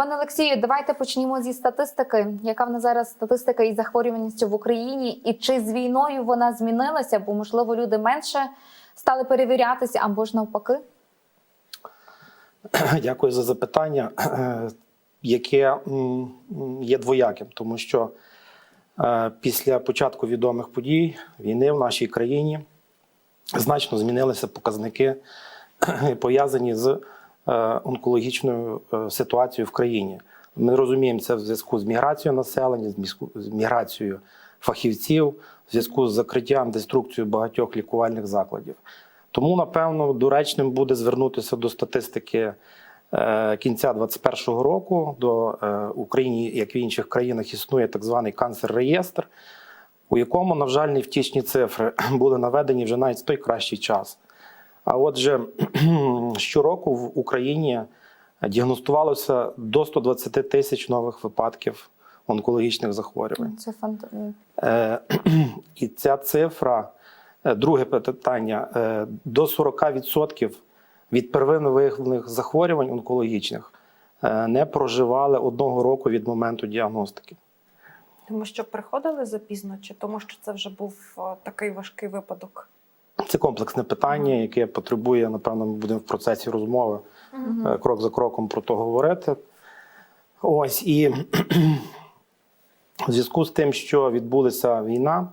Пане Олексію, давайте почнімо зі статистики. Яка в нас зараз статистика із захворюваністю в Україні, і чи з війною вона змінилася? Бо можливо люди менше стали перевірятися або ж навпаки? Дякую за запитання, яке є двояким, тому що е, після початку відомих подій війни в нашій країні значно змінилися показники, пов'язані з онкологічною е, ситуацією в країні. Ми розуміємо це в зв'язку з міграцією населення, з міграцією фахівців, в зв'язку з закриттям, деструкцією багатьох лікувальних закладів. Тому, напевно, доречним буде звернутися до статистики е, кінця 2021 року. До е, Україні, як в інших країнах, існує так званий канцер-реєстр, у якому, на жаль, невтішні цифри були наведені вже навіть в той кращий час. А отже, щороку в Україні діагностувалося до 120 тисяч нових випадків онкологічних захворювань. Це фант... Е, І ця цифра, е, друге питання, е, до 40% від первинно виявлених захворювань онкологічних не проживали одного року від моменту діагностики. Тому що приходили запізно, чи тому, що це вже був такий важкий випадок? Це комплексне питання, яке потребує, напевно, ми будемо в процесі розмови е, крок за кроком про то говорити. Ось і в зв'язку з тим, що відбулася війна,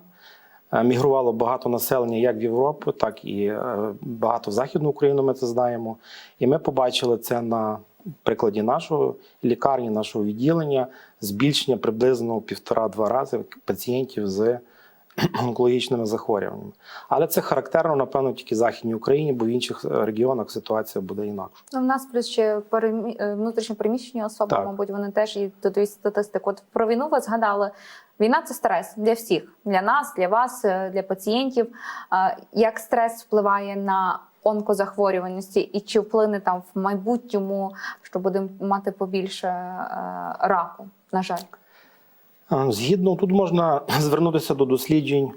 е, мігрувало багато населення як в Європу, так і е, багато в Західну Україну. Ми це знаємо. І ми побачили це на прикладі нашої лікарні, нашого відділення, збільшення приблизно півтора-два рази пацієнтів з онкологічними захворюваннями. Але це характерно, напевно, тільки Західній Україні, бо в інших е, регіонах ситуація буде інакша. Ну, в нас плюс ще перемі... е, внутрішньо переміщені особи, Так. мабуть, вони теж і додають статистику. От про війну ви згадали. Війна це стрес для всіх, для нас, для вас, е, для пацієнтів. Як стрес впливає на онкозахворюваності, і чи вплине там в майбутньому, що будемо мати побільше раку? На жаль, Згідно, тут можна звернутися до досліджень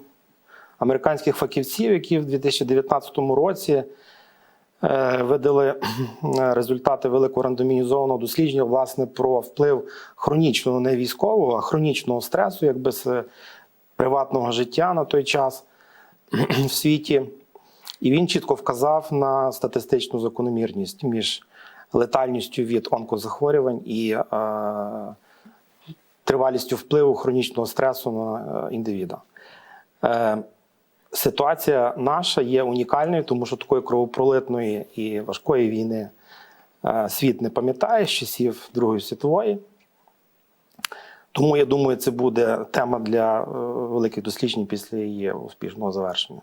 американських фахівців, які в 2019 році е, видали е, результати великого рандомізованого дослідження власне про вплив хронічного, не військового, а хронічного стресу, якби з приватного життя на той час в світі. І він чітко вказав на статистичну закономірність між летальністю від онкозахворювань і е, тривалістю впливу хронічного стресу на е, індивіда. Е, Ситуація наша є унікальною, тому що такої кровопролитної і важкої війни е, світ не пам'ятає з часів Другої світової. Тому я думаю, це буде тема для великих досліджень після її успішного завершення.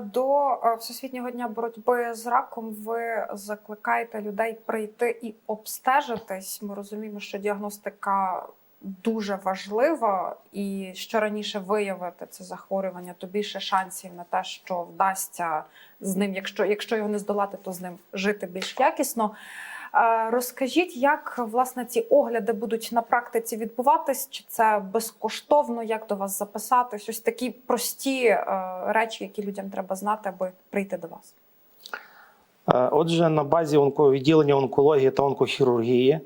До е, Всесвітнього дня боротьби з раком ви закликаєте людей прийти і обстежитись. Ми розуміємо, що діагностика дуже важлива, і що раніше виявити це захворювання, то більше шансів на те, що вдасться з ним, якщо, якщо його не здолати, то з ним жити більш якісно. Розкажіть, як власне ці огляди будуть на практиці відбуватись? Чи це безкоштовно? Як до вас записатись? Ось такі прості е, речі, які людям треба знати, аби прийти до вас. Е, Отже, на базі відділення онкології та онкохірургії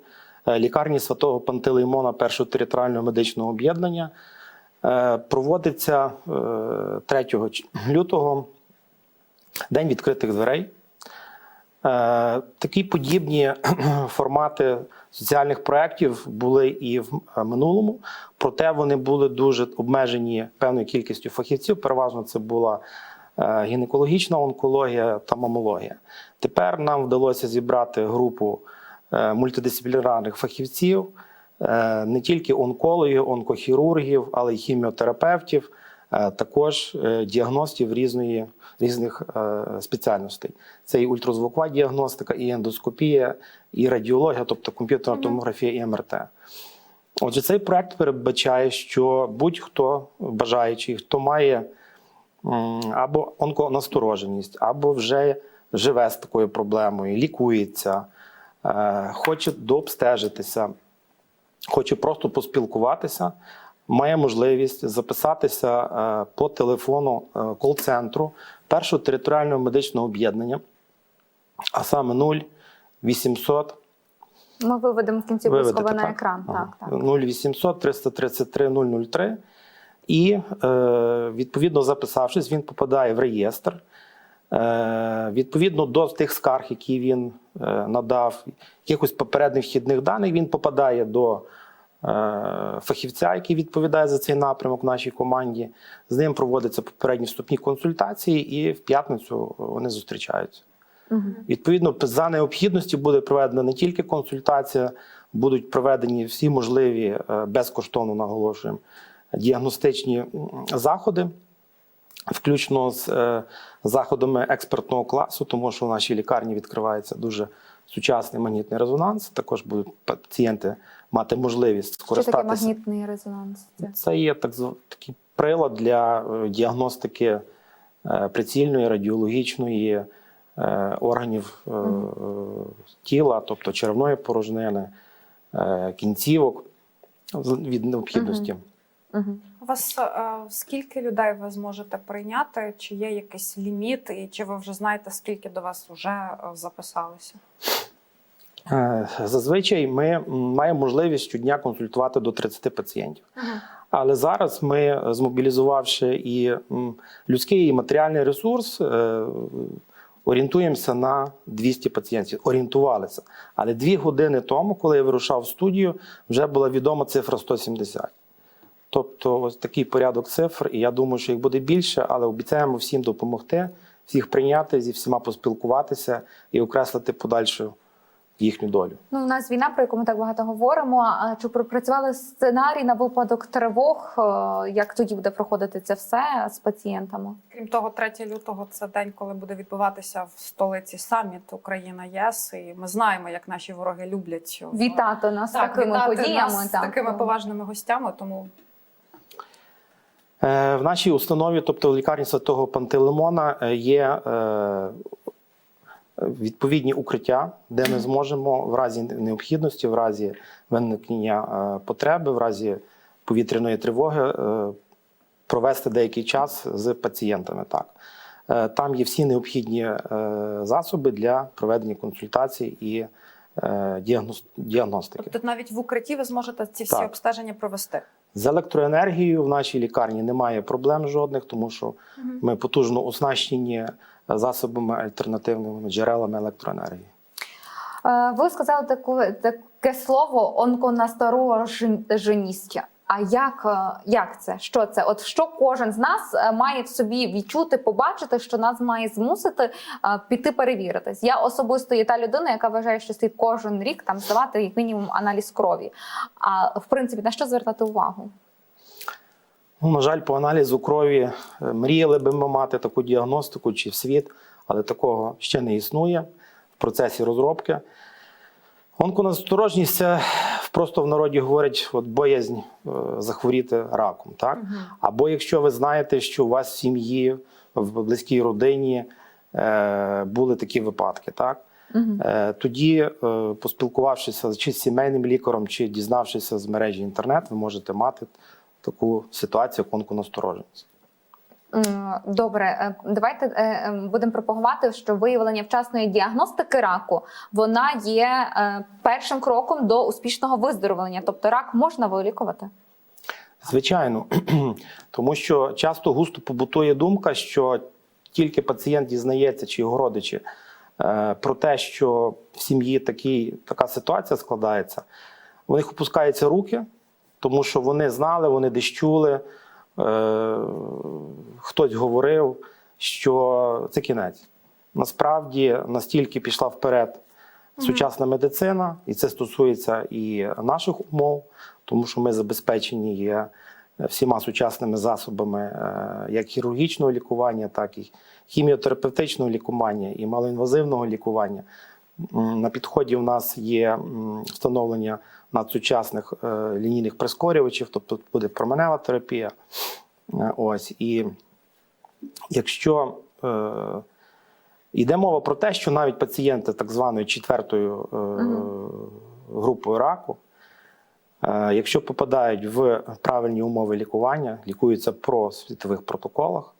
е, лікарні святого Пантелеймона першого територіального медичного об'єднання проводиться е, 3 лютого День відкритих дверей. Е, Такі подібні формати соціальних проєктів були і в е, минулому, проте вони були дуже обмежені певною кількістю фахівців. Переважно це була е, гінекологічна онкологія та мамологія. Тепер нам вдалося зібрати групу мультидисциплінарних фахівців, не тільки онкологів, онкохірургів, але й хіміотерапевтів, також е, діагностів різної, різних е, спеціальностей. Це і ультразвукова діагностика, і ендоскопія, і радіологія, тобто комп'ютерна томографія і МРТ. Отже, цей проект передбачає, що будь-хто бажаючий, хто має або онконастороженість, або вже живе з такою проблемою, лікується, е, хоче дообстежитися, хоче просто поспілкуватися, має можливість записатися е, по телефону е, кол-центру першого територіального медичного об'єднання, а саме 0 800 Ми виведемо в кінці Виведете, на екран. Ага. Так, так. 0800 333 003. І е, відповідно записавшись, він попадає в реєстр. Е, відповідно до тих скарг, які він надав, якихось попередніх вхідних даних, він попадає до фахівця, який відповідає за цей напрямок в нашій команді. З ним проводяться попередні вступні консультації, і в п'ятницю вони зустрічаються. Мгм. Відповідно, за необхідності буде проведена не тільки консультація, будуть проведені всі можливі е, безкоштовно наголошуємо діагностичні заходи, включно з е, заходами експертного класу, тому що в нашій лікарні відкривається дуже сучасний магнітний резонанс. Також будуть пацієнти мати можливість Що таке скористатися. магнітний резонанс? Це? Це є так такий прилад для е, діагностики е, прицільної радіологічної е, органів тіла, тобто черевної порожнини, кінцівок від необхідності. У вас скільки людей ви зможете прийняти? Чи є якийсь ліміт, і чи ви вже знаєте, скільки до вас вже е, записалося? Е, Зазвичай ми маємо можливість щодня консультувати до 30 пацієнтів. Але зараз ми, змобілізувавши і людський і матеріальний ресурс, е, орієнтуємося на 200 пацієнтів. Орієнтувалися. Але дві години тому, коли я вирушав в студію, вже була відома цифра 170. Тобто, ось такий порядок цифр, і я думаю, що їх буде більше, але обіцяємо всім допомогти, всіх прийняти, зі всіма поспілкуватися і окреслити подальшу їхню долю. Ну, у нас війна, про яку ми так багато говоримо. А Чи пропрацювали сценарій на випадок тривог? Е, Як тоді буде проходити це все з пацієнтами? Крім того, 3 лютого це день, коли буде відбуватися в столиці саміт Україна ЄС. І ми знаємо, як наші вороги люблять Вітати нас з так, такими вітати подіями. нас так. такими поважними гостями. Тому Е, В нашій установі, тобто в лікарні святого Пантелеймона, е, є е, відповідні укриття, де ми зможемо в разі необхідності, в разі виникнення е, потреби, в разі повітряної тривоги е, провести деякий час з пацієнтами. Так. Е, Там є всі необхідні засоби для проведення консультацій і діагностики. тобто навіть в укритті ви зможете ці всі Так. обстеження провести. З електроенергією в нашій лікарні немає проблем жодних, тому що ми потужно оснащені засобами альтернативними джерелами електроенергії. Е, Ви сказали таку, таке слово онконастороженість. А як, е, як це? Що це? От що кожен з нас е, має в собі відчути, побачити, що нас має змусити е, піти перевіритись? Я особисто є та людина, яка вважає, що слід кожен рік там здавати як мінімум аналіз крові. А в принципі, на що звертати увагу? Ну, на жаль, по аналізу крові мріяли би ми мати таку діагностику чи в світ, але такого ще не існує в процесі розробки. Онконасторожність це просто в народі говорять от боязнь е, захворіти раком. Так? Або якщо ви знаєте, що у вас в сім'ї, в близькій родині е, були такі випадки, так? Е, Тоді, е, поспілкувавшися чи з сімейним лікарем, чи дізнавшися з мережі інтернет, ви можете мати таку ситуацію. М, Добре, е, давайте е, е, будемо пропагувати, що виявлення вчасної діагностики раку вона є першим кроком до успішного виздоровлення. Тобто рак можна вилікувати. Звичайно, тому що часто густо побутує думка, що тільки пацієнт дізнається чи його родичі про те, що в сім'ї така ситуація складається, у них опускаються руки, тому що вони знали, вони десь чули, хтось говорив, що це кінець. Насправді настільки пішла вперед сучасна медицина, і це стосується і наших умов, тому що ми забезпечені є всіма сучасними засобами е, як хірургічного лікування, так і хіміотерапевтичного лікування і малоінвазивного лікування. На підході в нас є встановлення надсучасних е, лінійних прискорювачів, тобто буде променева терапія. Е, Ось і якщо е, йде мова про те, що навіть пацієнти так званої четвертою е, групою раку, е, якщо попадають в правильні умови лікування, лікуються про світових протоколах,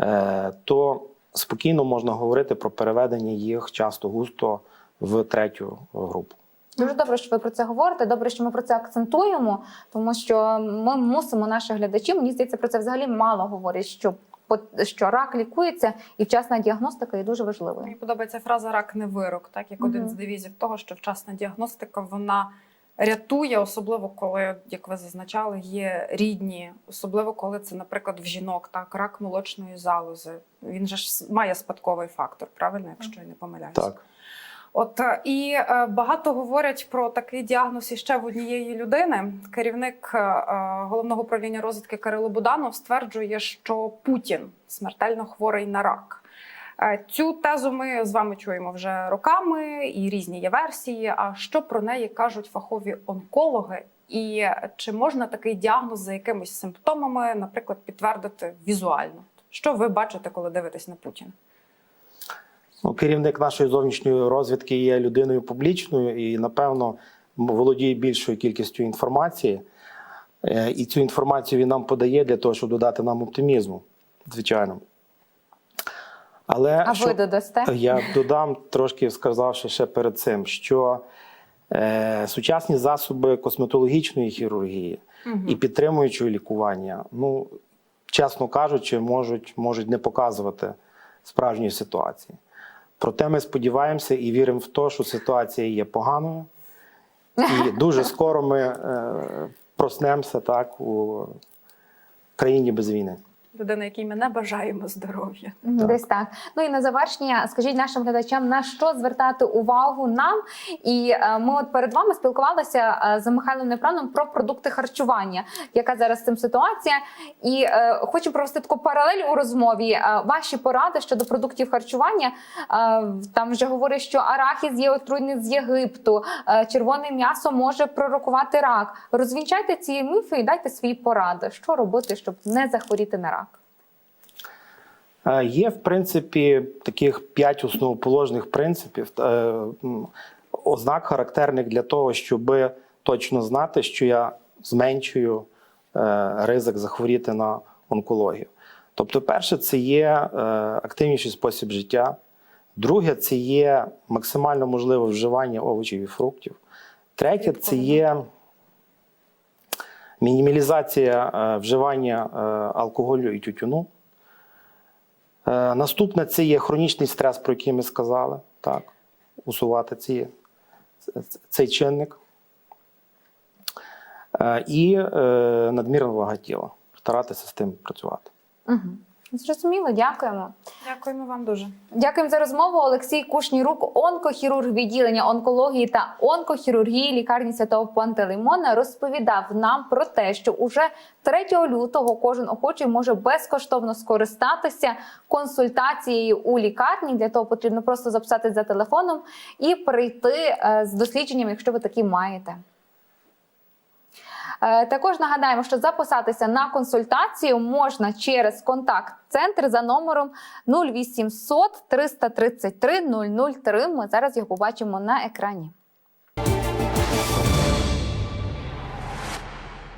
е, то спокійно можна говорити про переведення їх часто густо в третю групу. Дуже добре, що ви про це говорите. Добре, що ми про це акцентуємо, тому що ми мусимо наших глядачів. Мені здається, про це взагалі мало говорять. Що по- що рак лікується, і вчасна діагностика є дуже важливою. Мені подобається фраза рак не вирок, так як один з девізів того, що вчасна діагностика вона рятує, особливо коли, як ви зазначали, є рідні, особливо коли це, наприклад, в жінок, так рак молочної залози. Він же ж має спадковий фактор, правильно, якщо я не помиляюся. Так. От е, і е, багато говорять про такий діагноз іще в однієї людини. Керівник е, головного управління розвідки Кирило Буданов стверджує, що Путін смертельно хворий на рак. Цю тезу ми з вами чуємо вже роками, і різні є версії. А що про неї кажуть фахові онкологи? І чи можна такий діагноз за якимись симптомами, наприклад, підтвердити візуально? Що ви бачите, коли дивитесь на Путіна? Ну, керівник нашої зовнішньої розвідки є людиною публічною і, напевно, володіє більшою кількістю інформації. Е, І цю інформацію він нам подає для того, щоб додати нам оптимізму, звичайно. Але А що- ви додасте? я додам трошки сказавши ще перед цим, що е, сучасні засоби косметологічної хірургії і підтримуючого лікування, ну, чесно кажучи, можуть, можуть не показувати справжньої ситуації. Проте ми сподіваємося і віримо в те, що ситуація є поганою, і дуже скоро ми е, проснемося так у країні без війни. Людина, якій ми не бажаємо здоров'я. Десь так. Ну і на завершення, скажіть нашим глядачам, на що звертати увагу нам. І е, ми от перед вами спілкувалися е, з Михайлом Непраном про продукти харчування, яка зараз з цим ситуація. І е, хочу провести таку паралель у розмові. Ваші поради щодо продуктів харчування. Там вже говорять, що арахіс є отруйний з Єгипту, червоне м'ясо може пророкувати рак. Розвінчайте ці міфи і дайте свої поради, що робити, щоб не захворіти на рак. Е, Є, в принципі, таких п'ять основоположних принципів, е, ознак характерних для того, щоб точно знати, що я зменшую е, ризик захворіти на онкологію. Тобто, перше, це є активніший спосіб життя. Друге, це є максимально можливе вживання овочів і фруктів. Третє, це є мінімалізація вживання алкоголю і тютюну. Е, Наступне це є хронічний стрес, про який ми сказали. Так, усувати ці, цей чинник. Е, І е, надмірна вага тіла. Старатися з тим працювати. Угу. Зрозуміло, дякуємо. Дякуємо вам дуже. Дякуємо за розмову. Олексій Кушнірук, онкохірург відділення онкології та онкохірургії лікарні святого Пантелеймона, розповідав нам про те, що уже 3 лютого кожен охочий може безкоштовно скористатися консультацією у лікарні. Для того потрібно просто записатись за телефоном і прийти е, з дослідженням, якщо ви такі маєте. Е, Також нагадаємо, що записатися на консультацію можна через контакт-центр за номером 0800 333 003. Ми зараз його побачимо на екрані.